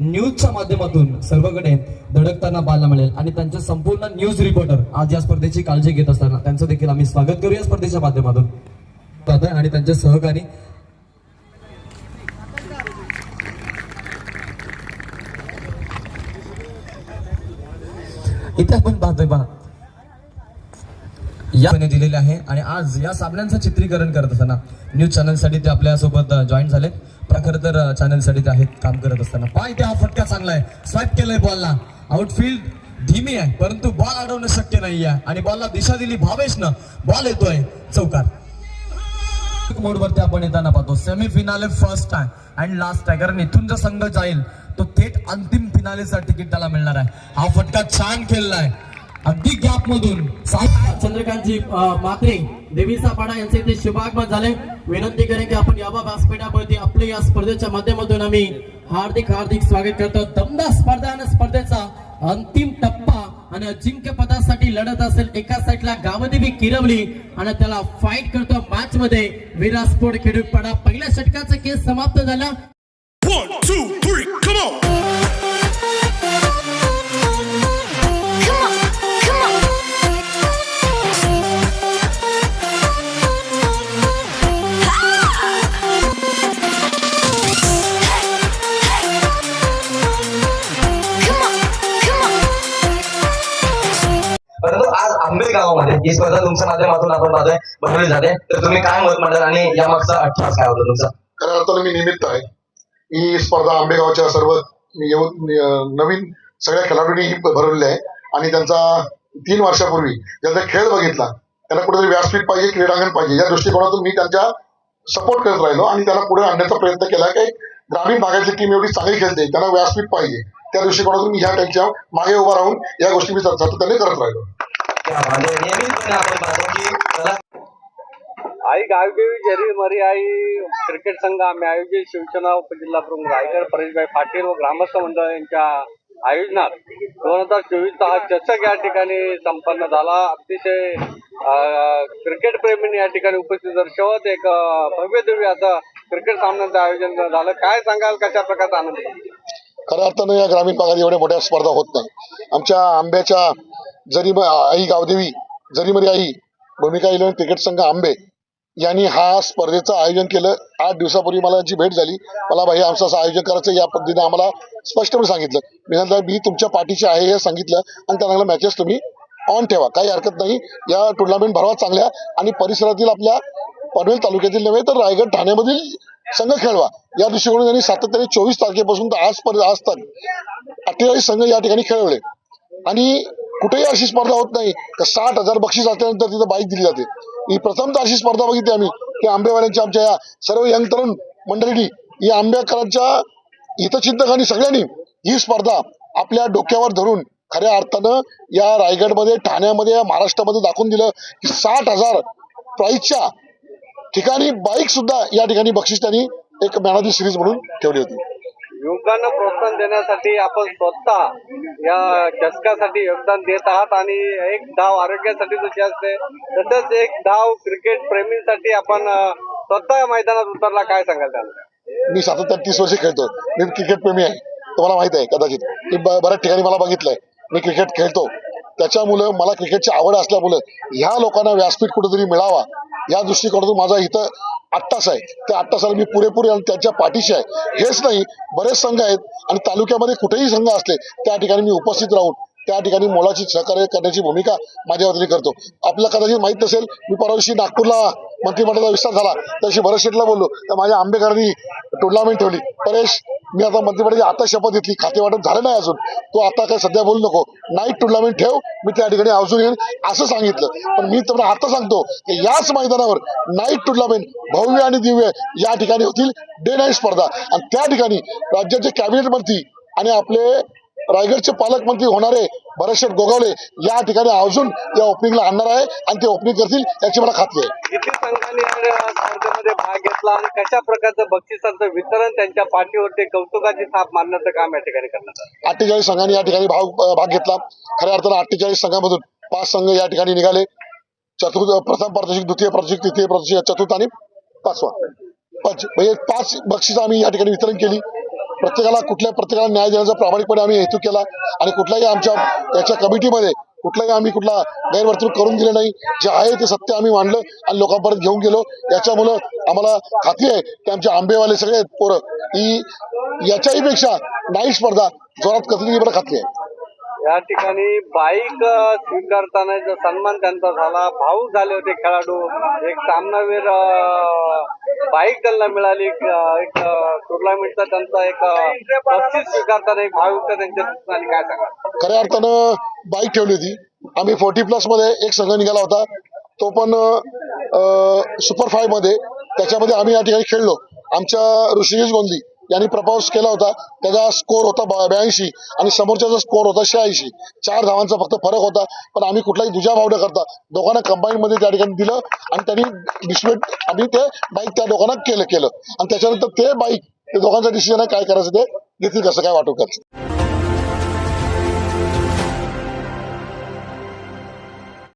न्यूजच्या माध्यमातून सर्वकडे धडकताना पाहायला मिळेल. आणि त्यांचे संपूर्ण न्यूज रिपोर्टर आज या स्पर्धेची काळजी घेत असताना त्यांचं देखील आम्ही स्वागत करू या स्पर्धेच्या माध्यमातून. आणि त्यांचे सहकारी. इथे आपण पाहतोय पहा या दिलेले आहे. आणि आज या सामन्यांचं चित्रीकरण करत असताना न्यूज चॅनलसाठी ते आपल्यासोबत जॉईन झाले प्रखर खरं तर चॅनलसाठी ते आहेत काम करत असताना. पाय ते हा फटका चांगला आहे. स्वाईप केलंय बॉलला आउटफील्ड धीमी आहे परंतु बॉल अडवणं शक्य नाही आहे आणि बॉलला दिशा दिली भावेशनं. बॉल येतोय. चौकार. मोडवरती आपण येताना पाहतो. सेमी फिनाले फर्स्ट आहे अँड लास्ट आहे कारण इथून जो संघ जाईल तो थेट अंतिम फिनालेचा तिकीट त्याला मिळणार आहे. हा फटका छान खेळलाय. अगदी गॅप मधून. साई- चंद्रकांतजी अ, म्हात्रे देवीचा पाडा यांचे इथे शुभागमन झाले विनंती करेन की आपण याबा व्यासपीठावरती आपल्या या स्पर्धेच्या माध्यमातून आम्ही हार्दिक हार्दिक स्वागत करतो. दमदार स्पर्धा आणि स्पर्धेचा अंतिम टप्पा आणि अजिंक्य पदासाठी लढत असेल एका साईडला गावदेवी किरवली आणि त्याला फाईट करतो. मॅच मध्ये विराट स्पोर्ट खेडूपाडा पहिल्या षटकाचा केस समाप्त झाला. ही स्पर्धा तुमच्या माध्यमातून आपण पाहतोय. भरवली जाते तर तुम्ही काय मत मांडाल आणि या मागचा अठ्ठास काय होतं तुमचा? खऱ्या अर्थानं मी निमित्त आहे. ही स्पर्धा आंबेगावच्या सर्व येऊन नवीन सगळ्या खेळाडूंनी ही भरवलेली आहे. आणि त्यांचा तीन वर्षापूर्वी ज्यांचा खेळ बघितला त्यांना कुठेतरी व्यासपीठ पाहिजे क्रीडांगण पाहिजे. या दृष्टिकोनातून मी त्यांच्या सपोर्ट करत राहिलो आणि त्यांना पुढे आणण्याचा प्रयत्न केला. की ग्रामीण भागातली टीम एवढी चांगली खेळते त्यांना व्यासपीठ पाहिजे. त्या दृष्टिकोनातून मी ह्या त्यांच्या मागे उभा राहून या गोष्टी मी सातत्याने करत राहिलो. आई गावदेवी जरी मरी आई क्रिकेट संघ आम्ही आयोजित शिवसेना उपजिल्हा प्रमुख रायगड परेशभाई पाटील व ग्रामस्थ मंडळ यांच्या आयोजनात दोन हजार चोवीसचा हा चषक या ठिकाणी संपन्न झाला. अतिशय क्रिकेट प्रेमींनी या ठिकाणी उपस्थित दर्शवत एक अं, भव्य दिव्य असं क्रिकेट सामन्याचं आयोजन झालं. काय सांगाल कशा प्रकारचा आनंद? खऱ्या अर्थानं या ग्रामीण भागात एवढ्या मोठ्या स्पर्धा होत नाही. आमच्या आंब्याच्या जरी आई गावदेवी जरीमरी आई भूमिका इलेव्हन क्रिकेट संघ आंबे यांनी हा स्पर्धेचं आयोजन केलं. आठ दिवसापूर्वी मला यांची भेट झाली. मला भाई आमचं असं आयोजन करायचं या पद्धतीने आम्हाला स्पष्टपणे सांगितलं. मी नंतर मी तुमच्या पाठीशी आहे हे सांगितलं आणि त्यांना मॅचेस तुम्ही ऑन ठेवा. काही हरकत नाही. या टुर्नामेंट भरवा चांगल्या आणि परिसरातील आपल्या पनवेल तालुक्यातील नव्हे तर रायगड ठाण्यामधील संघ खेळवा. या दृष्टिकोनातून त्यांनी सातत्याने चोवीस तारखेपासून तर आजपर्यंत आज तक अठ्ठेचाळीस संघ या ठिकाणी खेळवले. आणि कुठेही अशी स्पर्धा होत नाही. तर साठ हजार बक्षीस असल्यानंतर तिथं बाईक दिली जाते. ही प्रथमतः अशी स्पर्धा बघितली आम्ही की आंबेवाल्यांच्या आमच्या या सर्व यंग तरुण मंडळींनी या आंबेकरांच्या हितचिंतकांनी सगळ्यांनी ही स्पर्धा आपल्या डोक्यावर धरून खऱ्या अर्थानं या रायगडमध्ये ठाण्यामध्ये या महाराष्ट्रामध्ये दाखवून दिलं की साठ हजार प्राईजच्या ठिकाणी बाईक सुद्धा या ठिकाणी बक्षीस त्यांनी एक मॅन ऑफ दी सिरीज म्हणून ठेवली होती. युवकांना प्रोत्साहन देण्यासाठी आपण स्वतः या चषकासाठी योगदान देत आहात आणि एक धाव आरोग्यासाठी जशी असते तसंच एक धाव क्रिकेट प्रेमींसाठी आपण स्वतः मैदानात उतरला काय सांगाल त्याला? मी सातत्यात तीस वर्ष खेळतो. मी क्रिकेट प्रेमी आहे. तुम्हाला माहीत आहे कदाचित. मी बऱ्याच ठिकाणी मला बघितलंय. मी क्रिकेट खेळतो. त्याच्यामुळं मला क्रिकेटची आवड असल्यामुळं ह्या लोकांना व्यासपीठ कुठेतरी मिळावा या दृष्टिकोनातून माझा इथं आत्ताच आहे. ते अट्टासाला मी पुरेपूर आणि त्यांच्या पाठीशी आहे. हेच नाही. बरेच संघ आहेत आणि तालुक्यामध्ये कुठेही संघ असले त्या ठिकाणी मी उपस्थित राहून त्या ठिकाणी मोलाची सहकार्य करण्याची भूमिका माझ्या वतीने करतो. आपल्याला कदाचित माहीत नसेल मी परवा दिवशी नागपूरला मंत्रिमंडळाचा विस्तार झाला. त्याशी बरेच शेटला बोललो. तर माझ्या आंबेकरांनी टुर्नामेंट ठेवली. परेश मी आता मंत्रिपदाची आता शपथ घेतली खाते वाटप झालं नाही अजून. तो आता काय सध्या बोलू नको. नाईट टुर्नामेंट ठेव मी त्या ठिकाणी अजून येईन असं सांगितलं. पण मी तुम्हाला आता सांगतो की याच मैदानावर नाईट टुर्नामेंट भव्य आणि दिव्य या ठिकाणी होतील डे नाईट स्पर्धा. आणि त्या ठिकाणी राज्याचे कॅबिनेट मंत्री आणि आपले रायगडचे पालकमंत्री होणारे भरतशेठ गोगावले या ठिकाणी अजून या ओपनिंगला आणणार आहे आणि ते ओपनिंग करतील याची मला खात्री आहे. किती संघांनी या स्पर्धेमध्ये भाग घेतला आणि कशा प्रकारचं बक्षिसांचं वितरण त्यांच्या पाठीवरती कौतुकाची थाप मारण्याचं काम या ठिकाणी करण्यात अठ्ठेचाळीस संघांनी या ठिकाणी भाग भाग घेतला. खऱ्या अर्थानं अठ्ठेचाळीस संघामधून पाच संघ या ठिकाणी निघाले. चतुर्थ प्रथम प्रदर्शक द्वितीय प्रदर्शक तृतीय प्रदर्शक चतुर्थ आणि पाचवा. पंच म्हणजे पाच बक्षिसं आम्ही या ठिकाणी वितरण केली. प्रत्येकाला कुठल्या प्रत्येकाला न्याय देण्याचा प्रामाणिकपणे आम्ही हेतू केला आणि कुठल्याही आमच्या याच्या कमिटीमध्ये कुठलाही आम्ही कुठला गैरवर्तणूक करून दिले नाही. जे आहे ते सत्य आम्ही मांडलं आणि लोकांपर्यंत घेऊन गेलो. याच्यामुळं आम्हाला खात्री आहे की आमचे आंबेवाले सगळे आहेत पोरं. ही याच्याही पेक्षा नाही स्पर्धा जोरात कसली बरं खात्री आहे. या ठिकाणी बाईक स्वीकारताना सन्मान त्यांचा झाला भाऊ झाले होते खेळाडू. एक सामनावीर बाईक त्यांना मिळाली. एक टुर्नामेंटचा त्यांचा एक बक्षीस स्वीकारताना एक भाऊक त्यांच्या दिसून आली काय सांगा खऱ्या अर्थानं बाईक ठेवली होती. आम्ही फोर्टी प्लसमध्ये एक संघ निघाला होता. तो पण सुपर फायमध्ये. त्याच्यामध्ये आम्ही या ठिकाणी खेळलो. आमच्या ऋषिकेश गोंदी यांनी प्रपोज केला होता. त्याचा स्कोर होता ब्याऐंशी आणि समोरच्याचा स्कोर होता शहाऐंशी. चार धावांचा फक्त फरक होता. पण आम्ही कुठलाही दुजा भाव न करता दोघांना कंबाईन मध्ये त्या ठिकाणी दिलं आणि त्यांनी डिस्प्लेट आम्ही ते बाईक त्या दोघांना केलं केलं. आणि त्याच्यानंतर ते बाईक ते दोघांचं डिसिजन आहे काय करायचं ते घेतील कसं काय वाटू करायचं